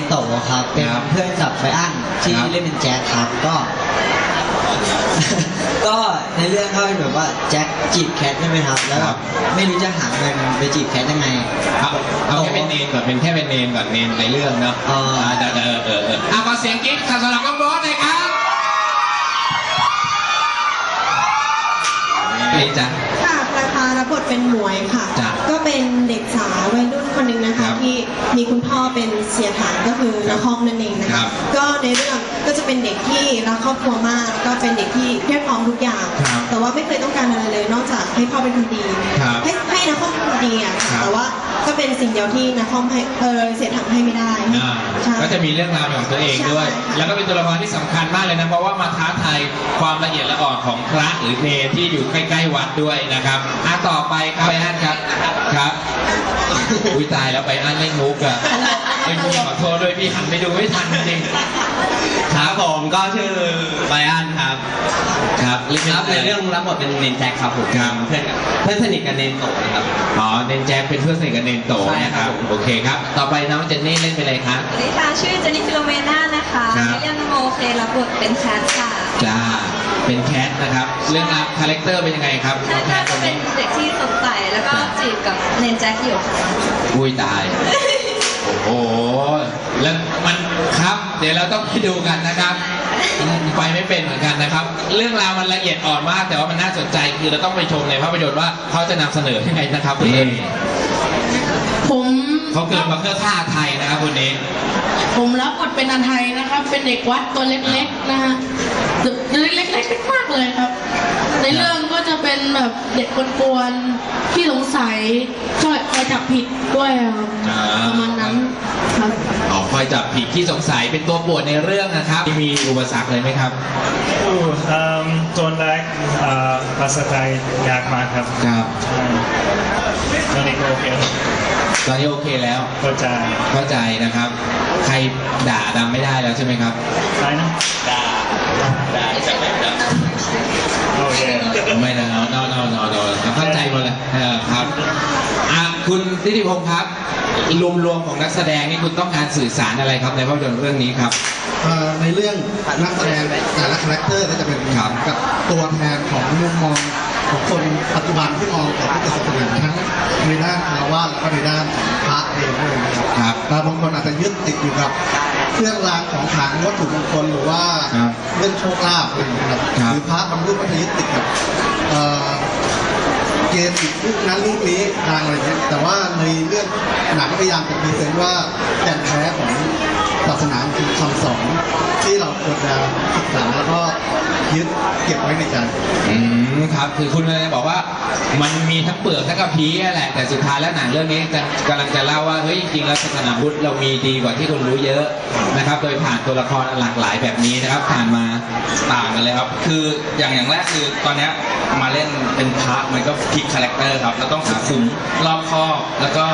นเนนโตะครับ เป็นครับเพื่อนกับไบอันที่ครับ เล่นเป็นแจ็คครับก็ ก็ในเรื่องเขาเป็นแบบว่าแจ็คจีบแคทใช่ไหมครับ แล้วแบบไม่รู้จะหาเงินไปจีบแคทยังไง เอาเอาแค่เป็นเนนก่อนเป็นแค่เป็นเนนก่อนเนนในเรื่องเนาะอ๋ออ่าเดี๋ยวเดี๋ยวเออเออเอออะขอเสียงกิ๊กสำหรับน้องโบอสหน่อยครับนี่จ้ะ ค่ะปลายพารับบทเป็นหมวยค่ะ จ้ะก็เป็นเด็กสาววัยรุ่นคนหนึ่งนะครัคะ บที่มีคุณพ่อเป็นเสียฐานก็คือนาคอมนั่นเองนะครัคะบก็ในเรื่องก็จะเป็นเด็กที่รักครอบครัวมากก็เป็นเด็กที่เพียบพร้อมทุกอย่าง ครับแต่ว่าไม่เคยต้องการอะไรเลย นอกจากให้พ่อเป็นคนดี ครับให้ให้นาคอมเป็นคนดีอะครับแต่ว่า ก็เป็นสิ่งเดียวที่นาคอมให้เออเสียถังให้ไม่ได้อ่าใช่ ก็จะมีเรื่องราวของตัวเองด้วย ใช่ค่ะ แล้วก็เป็นตัวละครที่สำคัญมากเลยนะ เพราะว่ามาท้าทายความละเอียดละอ่อนของพระหรือเนรที่อยู่ใกล้ๆวัดด้วยนะครับอะต่อไปครับไปอันครับ ครับ อุ้ยตายแล้วไปอันเล่นมุกอะเอ้ยพี่ขอโทษด้วยพี่หันไปดูไม่ทันจริงๆครับผมก็ชื่อไบอันครับ ครับเล่นเป็นครับในเรื่องรับบทเป็นเนนแจ็คครับผมครับ เพื่อนกับเพื่อนสนิทกับเนนโตะนะครับ อ๋อ เนนแจ็คเป็นเพื่อนสนิทกับเนนโตใช่นะคครัรับบโอเคครับ ต่อไปน้องเจนนี่เล่นเป็นอะไรครับ สวัสดีค่ะชื่อเจนนี่ฟิโลเมนานะคะครับในเรื่องโมเครับบทเป็นแคทค่ะจ้า เป็นแคทนะครับ เรื่องราวคาแรคเตอร์เป็นยังไงครับแคทแคก็ทคจะนเป็นี้นเด็กที่สดใสแล้วก็จีบกับเนนแจ็คอยู่ค่ะอุ้ยตาย โอ้โหแล้วมันครับ เดี๋ยวเราต้องไปดูกันนะครับไปไม่เป็นเหมือนกันนะครับ เรื่องราวมันละเอียดอ่อนมาก แต่ว่ามันน่าสนใจคือเราต้องไปชมในภาพยนตร์ว่าเขาจะนำเสนอยังไงนะครับคุณเองผม เขาเกิดมาเพื่อฆ่าไทยนะครับคุณเองผมรับบทเป็นอาไทยนะครับ เป็นเด็กวัดตัวเล็กๆนะฮะตัวเล็กๆมากๆเลยครับ ในเรื่องก็จะเป็นแบบเด็กกวนๆที่สงสัยชอบคอยจับผิดด้วยครับอ่า ประมาณนั้นครับ ออกคอยจับผิดที่สงสัยเป็นตัวปวดในเรื่องนะครับ มีอุปสรรคเลยไหมครับ อู้เอิ่มตอนแรกเอ่อภาษาไทยยากมากครับครับ ใช่ตอนนี้ก็โอเคแล้ว ตอนนี้โอเคแล้วเข้าใจเข้าใจนะครับ ใครด่าดำไม่ได้แล้วใช่ไหมครับใช่นะด่าด่าจะไม่ด่าโอเคไม่นะนอนนอนนอนนอนเข้าใจหมดเลยเออครับอะคุณทิติพงศ์ครับรวมๆของนักแสดงนี่คุณต้องการสื่อสารอะไรครับในภาพยนตร์เรื่องนี้ครับเอ่อในเรื่องนักแสดงแต่ละคาแรคเตอร์ก็จะเป็นครับกับตัวแทนของมุมมอง ของคนปัจจุบันที่มองกับพุทธศาสนาทั้งในด้านคารวะแล้วก็ในด้านพระเองด้วยนะครับครับบางคนอาจจะยึดติดอยู่กับเครื่องรางของขลังวัตถุมงคลหรือว่าครับเรื่องโชคลาภอะไรอย่างเงี้ยครับครับ หรือพระบางรูปก็จะยึดติดกับเอ่อเกณฑ์รูปนั้นรูปนี้ทางอะไรเงี้ยแต่ว่าในเรื่องหนังพยายามจะพรีเซนว่าแก่นแท้ของ นาคือคำสอนที่เราควรจะศึกษาแล้วก็ยึดเก็บไว้ในใจอืมครับคือคุณเลยบอกว่ามันมีทั้งเปลือกทั้งกระพี้แหละแต่สุดท้ายแล้วหนังเรื่องนี้จะกำลังจะเล่าว่าเฮ้ยจริงๆแล้วศาสนาพุทธเรามีดีกว่าที่คุณรู้เยอะนะครับ โดยผ่านตัวละครหลากหลายแบบนี้นะครับ ผ่านมาต่างกันเลยครับ คืออย่างอย่างแรกคือตอนเนี้ยมาเล่นเป็นพระมันก็พลิกคาแรคเตอร์ครับเราต้องสุขุมรอบคอบแล้วก็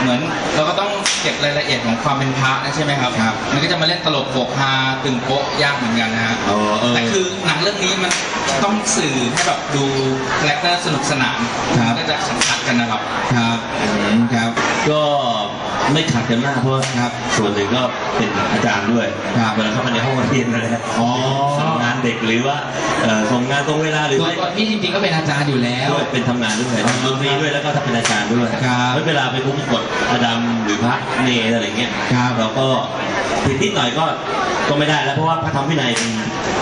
เหมือนเราก็ต้องเก็บรายละเอียดของความเป็นพระนะใช่ไหมครับครับมันก็จะมาเล่นตลกโปกฮาตึงโป๊ะยากเหมือนกันนะฮะเออเออ แต่คือหนังเรื่องนี้มันต้องสื่อให้แบบดูคาแรคเตอร์สนุกสนานครับมันก็จะสัมผัสกันนะครับ ครับอืมครับ ก็ไม่ขัดกันมากเพราะว่าครับส่วนหนึ่งก็เป็นอาจารย์ด้วยครับเวลาเข้ามาในห้องเรียนอะไรนะอ๋อทำงานเด็กหรือว่าเอ่อส่งงานตรงเวลาหรือตัวไม่ ตัวพี่จริงๆก็เป็นอาจารย์อยู่แล้ว ด้วยเป็นทำงานด้วยอ๋อทำดนตรีด้วยแล้วก็ถ้าเป็นอาจารย์ด้วยครับแล้วเวลาไปคุ้มกฎอดัมหรือพระเนรอะไรเงี้ยครับเราก็ ผิดนิดหน่อยก็ก็ไม่ได้แล้วเพราะว่าพระธรรมวินัย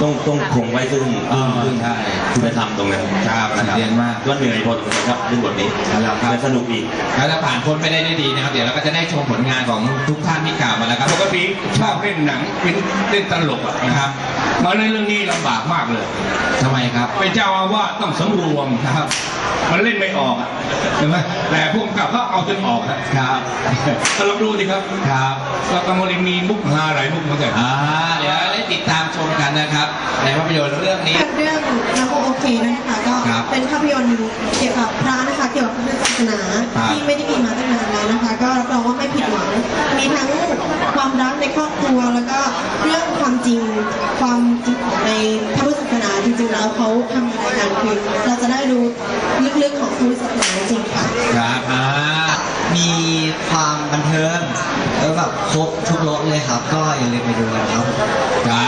ต้องต้องคงไว้ซึ่งอ๋อซึ่งใช่คุณธรรมตรงนั้นครับนะครัเรียนมาก ก็เหนื่อยพอสมควรครับเรื่องบทนี้แล้วครับ และสนุกอีกแล้วถ้าผ่านพ้นไปได้ด้วยดีนะครับ เดี๋ยวเราก็จะได้ชมผลงานของทุกท่านที่กล่าวมาแล้วครับปกติชอบเล่นหนังเป็นเล่นตลกอะนะครับมาเล่นเรื่องนี้ลำบากมากเลยทำไมครับ เป็นเจ้าอาวาสต้องสำรวมนะครับ มันเล่นไม่ออกอะใช่ไหมแต่พวกกับก็เอาจนออกอะครับ ก็ลองดูดิครับ ครับแล้วก็มันมีมุกฮาหลายมุกเหมือนกัน อ่าเดี๋ ยนตร์เรื่องนี้เรื่องนาโคโอเคนะคะก็ครับเป็นภาพยนตร์เกี่ยวกับพระนะคะเกี่ยวกับพุทธศาสนาครับ ที่ไม่ได้มีมาตั้งนานแล้วนะคะก็รับรองว่าไม่ผิดหวังมีทั้งความรักในครอบครัวแล้วก็เรื่องความจริงความจริงของในพระพุทธศาสนาจริงๆแล้วเขาทำอะไรกันคือเราจะได้รู้ลึกๆของพุทธศาสนาจริงๆค่ะ ครับอ่าเทิงแล้วแบบครบทุกรสเลยครับ ก็อย่าลืมไปดูกันครับ ครับ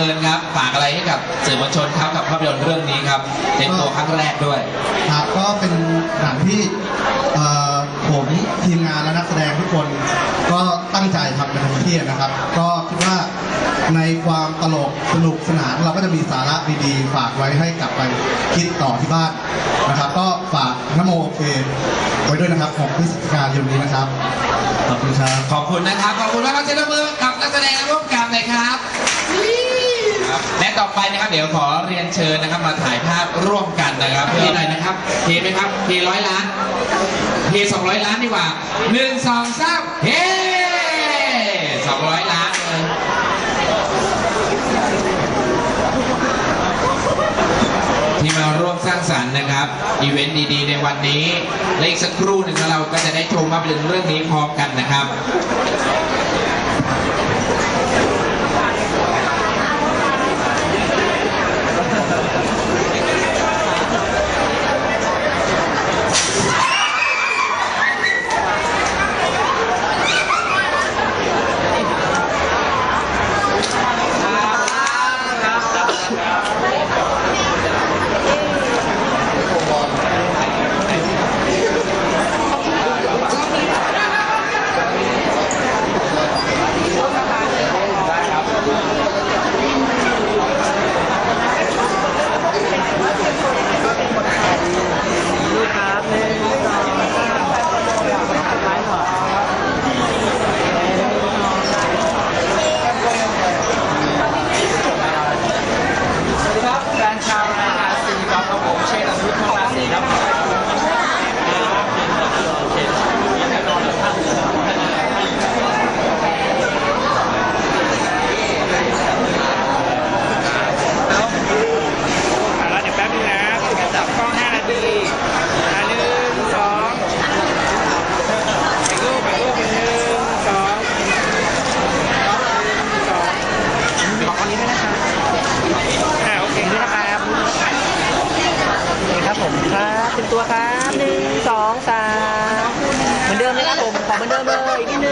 เชิญคุณเอิญครับ ฝากอะไรให้กับสื่อมวลชนครับกับภาพยนตร์เรื่องนี้ครับเป็นตัวครั้งแรกด้วย ครับก็เป็นหนังที่เอ่อผมทีมงานและนักแสดงทุกคน ก็ตั้งใจทำกันเต็มที่นะครับ ก็คิดว่าในความตลกสนุกสนานเราก็จะมีสาระดีๆฝากไว้ให้กลับไปคิดต่อที่บ้านนะครับ ก็ฝากนโมโอเคไว้ด้วยนะครับของพฤศจิกายนนี้นะครับขอบคุณครับ ขอบคุณนะครับ ขอบคุณมากครับเชญมือกับนักแสดงร่วมกันเลยครับ ครับและต่อไปนะครับเดี๋ยวขอเรียนเชิญนะครับมาถ่ายภาพร่วมกันนะครับเพอะไรนะครับเพไหมครับเพร้อยล้านเพสองร้อยล้านดีกว่าหนึ่งสองสามเฮสองร้อยล้านเลยที่มาร่วมสร้างสรรค์นะครับอีเวนต์ดีๆ ในวันนี้และอีกสักครู่หนึ่งเราก็จะได้ชมภาพยนตร์เรื่องนี้พร้อมกันนะครับ Menama ini